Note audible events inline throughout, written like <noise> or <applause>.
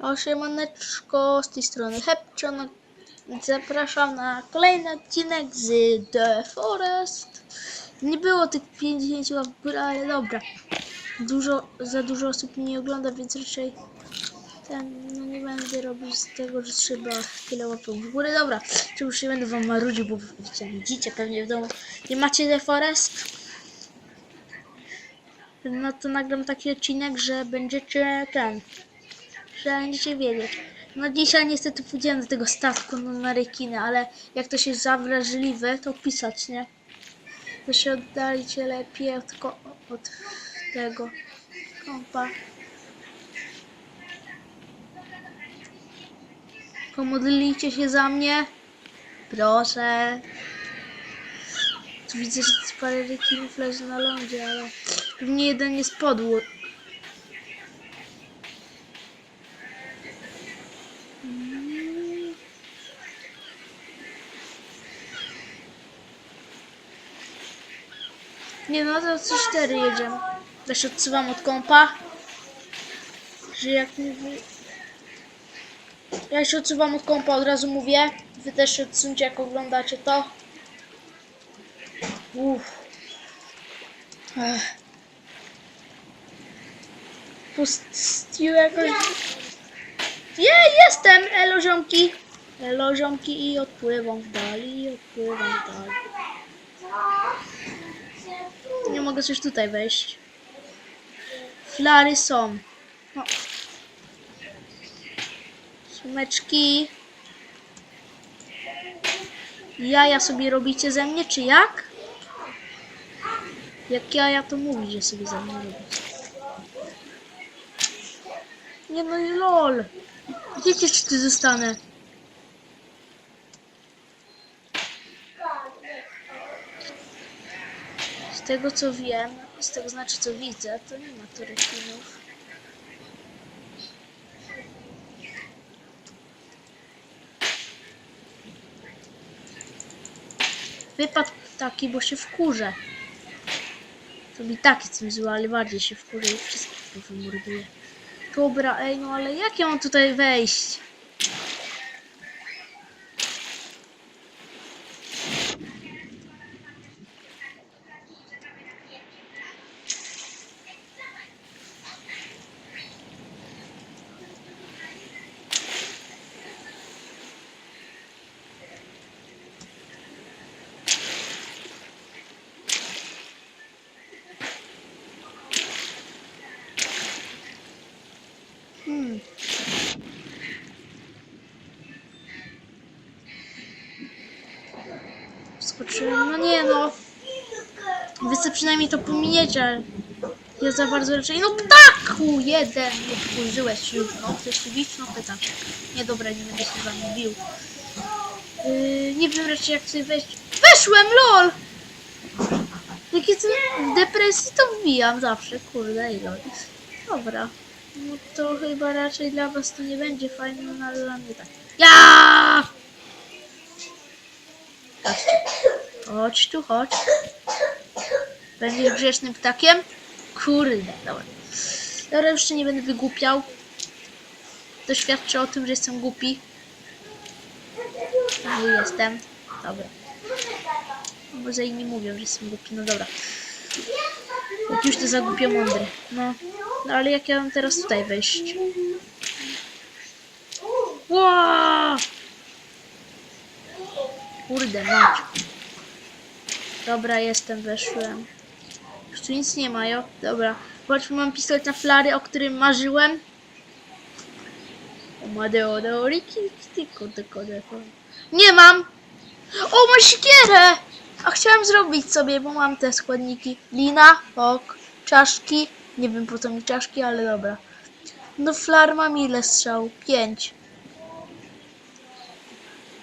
Osiemaneczko, z tej strony Hepczon. Zapraszam na kolejny odcinek z The Forest. Nie było tych 50 łap ale dobra. Dużo, za dużo osób mnie ogląda, więc raczej ten, no nie będę robił z tego, że trzeba tyle łapek w górę. Dobra, czy już nie będę wam marudził, bo widzicie pewnie w domu. Nie macie The Forest? No to nagram taki odcinek, że będziecie ten przynajmniej się wiedzieć. No dzisiaj niestety pójdziemy do tego statku na rekiny, ale jak ktoś jest za wrażliwy, to pisać, nie? To się oddalicie lepiej tylko od tego kompa. Pomodlicie się za mnie? Proszę. Tu widzę, że parę rekinów leży na lądzie, ale pewnie jeden jest podłód. 2-3-4 jedziemy. Ja się odsuwam od kompa. Że jak nie wy... Ja się odsuwam od kompa, od razu mówię. Wy też się odsuńcie, jak oglądacie to. Uff. Ech. Pustił jakoś... Je, jestem! Elo ziomki! Elo ziomki i odpływam w dali, odpływam w dali. Nie mogę coś tutaj wejść. Flary są. No. Sumeczki. Jaja sobie robicie ze mnie, czy jak? Jak jaja to mówić, że sobie ze mnie robicie. Nie no i lol. Wiecie, czy tu zostanę? Tego co wiem, z tego znaczy co widzę, to nie ma tu rekinów. Wypadł taki, bo się wkurzę. To mi taki tym zły, ale bardziej się wkurzę i wszystko wymorduje. Dobra, ej, no ale jak ja mam tutaj wejść? No nie no. Wy sobie przynajmniej to pominiecie. Ja za bardzo raczej. No ptaku! Jeden! Nie spojrzyłeś już, no. Chcesz się bić? No pytam. Nie dobra, nie będę się z bił. Yy, nie wiem raczej jak sobie wejść. Weszłem, lol! Jak jestem w depresji, to wbijam zawsze, kurde, i lol. Dobra. No to chyba raczej dla was to nie będzie fajne, no ale dla mnie tak. Ja! Chodź tu, chodź. Będziesz grzecznym ptakiem? Kurde, dobra. Dobra, jeszcze nie będę wygłupiał. To świadczy o tym, że jestem głupi. Nie jestem. Dobra. Może inni mówią, że jestem głupi, no dobra. Jak już to za głupio mądry. No. No ale jak ja mam teraz tutaj wejść? Wow! Kurde, mać. Dobra, jestem, weszłem. Już tu nic nie ma, jo? Dobra. Zobaczmy, mam pistolet na flary, o którym marzyłem. Madeo, deo, riki, kode, kode. Nie mam! O, mam siekierę! A chciałem zrobić sobie, bo mam te składniki. Lina, ok, czaszki. Nie wiem po co mi czaszki, ale dobra. No flar mam ile strzał? Pięć.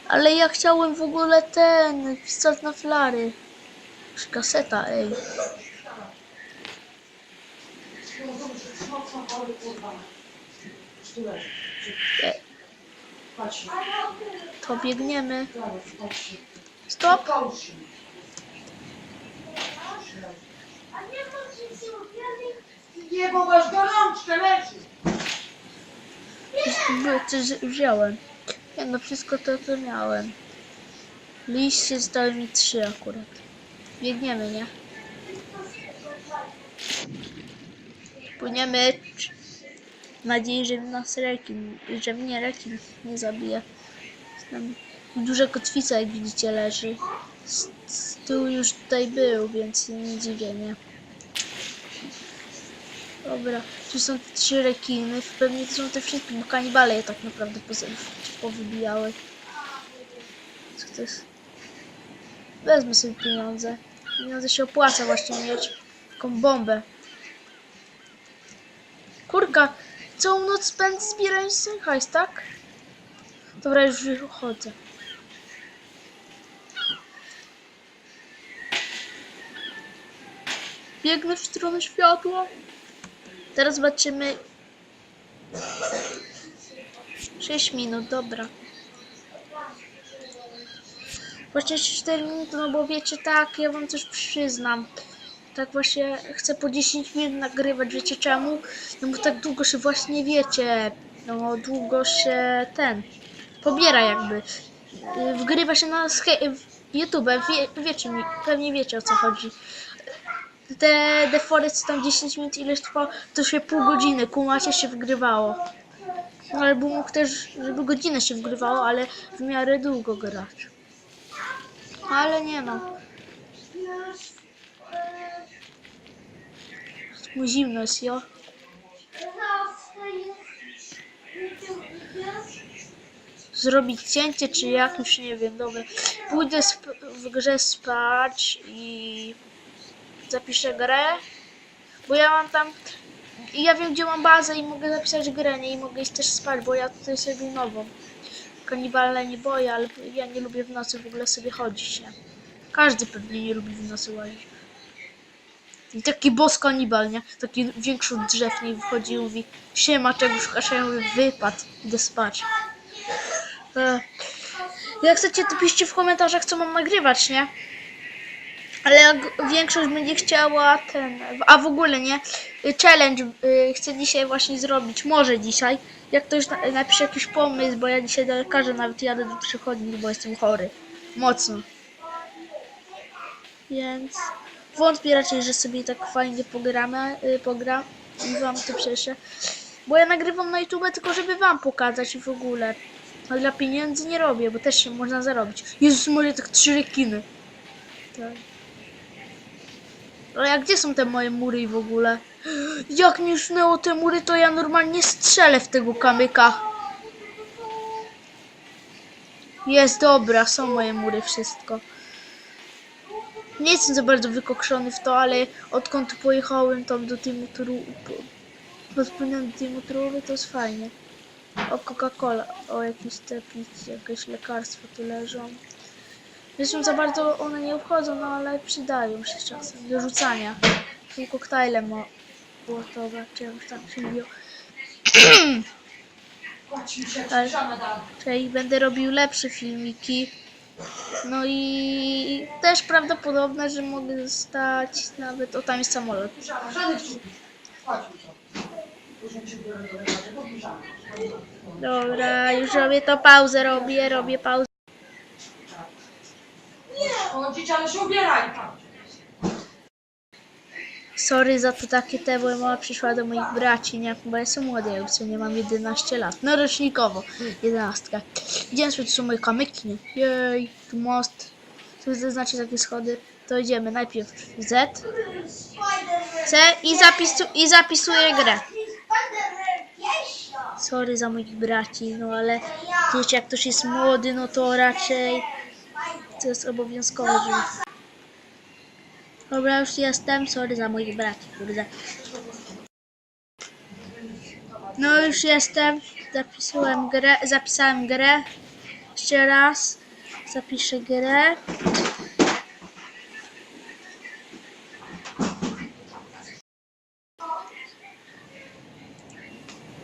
Ale ja chciałem w ogóle ten pistolet na flary. Kaseta, ej. E, to biegniemy. Stop! Nie, bo masz gorączkę, leży. Coś wziąłem. Nie no, wszystko to, co miałem. Liście zostały mi trzy akurat. Biegniemy, nie? Płyniemy. Mam nadzieję, że nas rekin, że mnie rekin nie zabije. Tam duża kotwica, jak widzicie, leży. Z, z tyłu już tutaj był, więc nie dziwię, nie? Dobra, tu są te trzy rekiny. Pewnie to są te wszystkie, bo kanibale je tak naprawdę powybijały. Co to jest? Wezmę sobie pieniądze. Pieniądze się opłaca właśnie mieć. Taką bombę. Kurka, całą noc spędzę zbierając ten hajs, tak? Dobra, już wychodzę. Biegnę w stronę światła. Teraz zobaczymy. 6 minut, dobra. Właśnie jeszcze 4 minuty, no bo wiecie, tak, ja wam coś przyznam. Tak właśnie chcę po 10 minut nagrywać, wiecie czemu? No bo tak długo się właśnie wiecie, no długo się ten pobiera jakby. Y, Wgrywa się na YouTube, wie, wiecie mi, pewnie wiecie o co chodzi. Te defory co tam 10 minut ileś trwało, to się pół godziny, kumacie się wgrywało. No, albo mógł też, żeby godzinę się wgrywało, ale w miarę długo grać. Ale nie no. Mu zimno jest, jo. Zrobić cięcie, czy jak, już nie wiem, dobra. Pójdę w grze spać i zapiszę grę, bo ja mam tam, i ja wiem gdzie mam bazę i mogę zapisać grę, nie? I mogę iść też spać, bo ja tutaj sobie nową. Kanibale nie boję, ale ja nie lubię w nocy w ogóle sobie chodzić, nie? Każdy pewnie nie lubi w nocy łazić. I taki boss kanibal, nie? Taki większy drzew nie wychodzi i mówi Siema, czego szukasz? Ja mówię, wypad, idę spać. E, Jak chcecie, to piszcie w komentarzach, co mam nagrywać, nie? Ale jak większość będzie chciała ten. A w ogóle nie. Challenge y, chcę dzisiaj właśnie zrobić. Może dzisiaj. Jak ktoś na, napisze jakiś pomysł, bo ja dzisiaj do lekarza nawet jadę do przychodni, bo jestem chory. Mocno. Więc wątpię raczej, że sobie tak fajnie pogramy, y, pogram i wam to przeszę. Bo ja nagrywam na YouTube tylko, żeby wam pokazać i w ogóle. A dla pieniędzy nie robię, bo też się można zarobić. Jezus, moje tak trzy rekiny. Tak. Ale jak gdzie są te moje mury w ogóle? Jak mi minęło te mury, to ja normalnie strzelę w tego kamyka. Jest dobra, są moje mury, wszystko. Nie jestem za bardzo wykokszony w to, ale odkąd pojechałem tam do tej motoru, po, płynąłem do tej motorowej, to jest fajnie. O Coca-Cola, o jakieś te jakieś lekarstwa tu leżą. Zresztą za bardzo one nie obchodzą, no ale przydają się czasem do rzucania. Są koktajle mo- młotowe, czy jak tam się się, <clears throat> Ale-. Czyli będę robił lepsze filmiki. No i też prawdopodobne, że mogę stać nawet. O, tam jest samolot. Dobra, już robię to pauzę, robię, robię pauzę. Chodzić, ale się ubieraj tam. Sorry za to takie te, bo mama przyszła do moich braci, nie? Bo ja jestem młody, ja co nie mam 11 lat. No rocznikowo, 11. Idziemy sobie, tu są moje kamyki, nie? Jej, tu most. Tu to znaczy takie schody. To idziemy najpierw Z, C i, zapisu, i zapisuję grę. Sorry za moich braci, no ale wiecie, jak ktoś jest młody, no to raczej to jest obowiązkowe, żeby... Dobra, już jestem, sorry za moich braci, kurde. No już jestem, zapisałem grę, zapisałem grę. Jeszcze raz zapiszę grę.